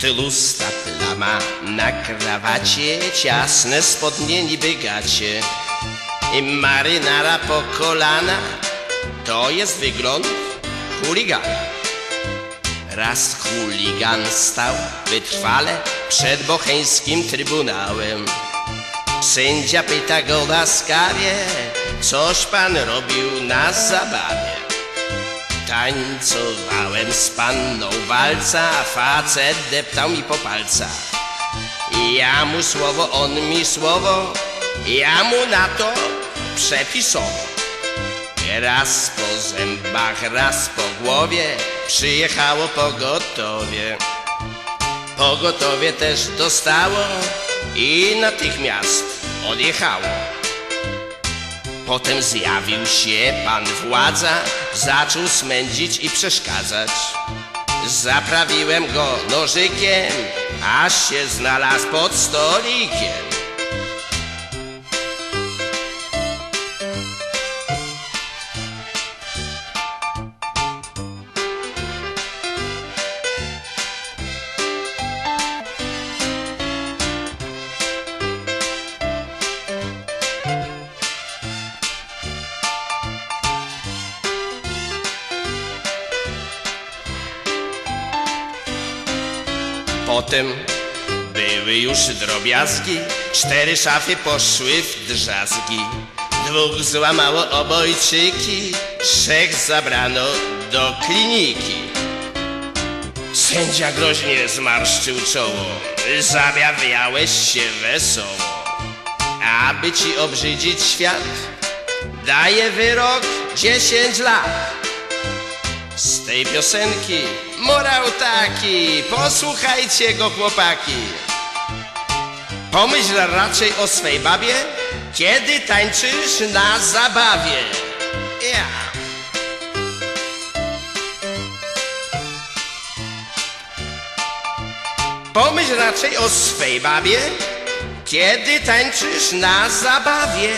Tylusta plama na krawacie, ciasne spodnie niby gacie i marynara po kolana. To jest wygląd chuligana. Raz chuligan stał wytrwale przed bocheńskim trybunałem. Sędzia pyta go łaskawie, coś pan robił na zabawie. Tańcowałem z panną walca, a facet deptał mi po palcach. Ja mu słowo, on mi słowo, ja mu na to przepisowo. Raz po zębach, raz po głowie przyjechało pogotowie. Pogotowie też dostało i natychmiast odjechało. Potem zjawił się pan władza, zaczął smędzić i przeszkadzać. Zaprawiłem go nożykiem, aż się znalazł pod stolikiem. Potem były już drobiazgi, cztery szafy poszły w drzazgi. Dwóch złamało obojczyki, trzech zabrano do kliniki. Sędzia groźnie zmarszczył czoło, zabawiałeś się wesoło. Aby ci obrzydzić świat, daję wyrok dziesięć lat. Z tej piosenki morał taki, posłuchajcie go chłopaki. Pomyśl raczej o swej babie, kiedy tańczysz na zabawie. Ja. Pomyśl raczej o swej babie, kiedy tańczysz na zabawie.